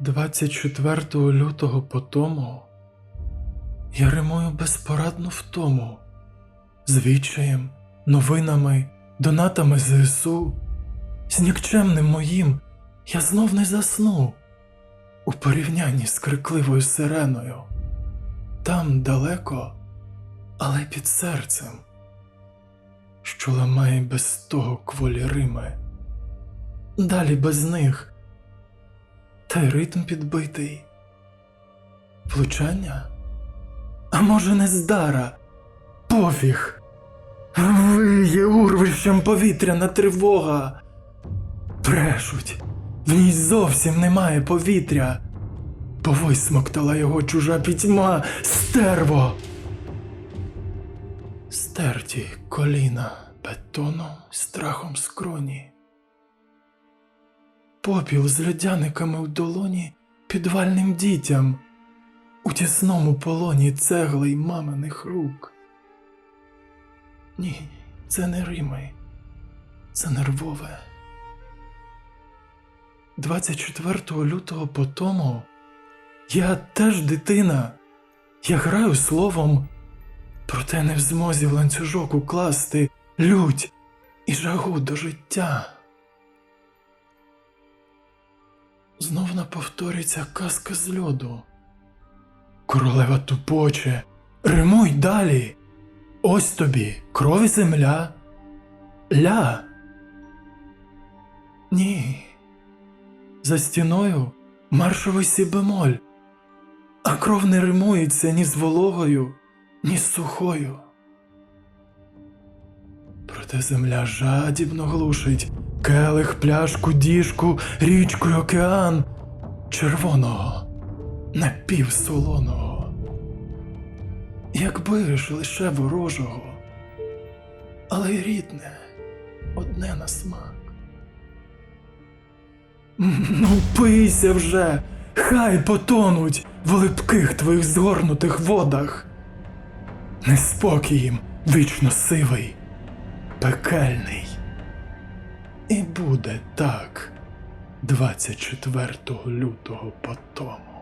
24 лютого по тому я римую безпорадну втому, звідчаєм, новинами, донатами ЗСУ, з нікчемним моїм я знов не засну у порівнянні з крикливою сиреною. Там далеко, але під серцем, що ламає без того кволі Рими. Далі без них та й ритм підбитий. Влучання? А може, не здара? Пофіг. Виє урвищем повітряна тривога. Брешуть, в ній зовсім немає повітря. Повисмоктала його чужа пітьма, стерво. Стерті коліна бетоном, страхом скроні. Попіл з льодяниками в долоні підвальним дітям, у тісному полоні цегли й маминих рук. Ні, це не Рими, це нервове. 24 лютого по тому я теж дитина, я граю словом, проте не в змозі в ланцюжок укласти лють і жагу до життя. Знов наповторюється казка з льоду. Королева тупоче, римуй далі. Ось тобі кров і земля. Ля. Ні. За стіною маршовий сі бемоль, а кров не римується ні з вологою, ні з сухою. Проте земля жадібно глушить келих, пляшку, діжку, річку й океан червоного, напівсолоного. Якби ж лише ворожого, але й рідне, одне на смак. Ну, пийся вже, хай потонуть в липких твоїх згорнутих водах. Неспокій їм вічно сивий, пекельний. І буде так 24 лютого по тому.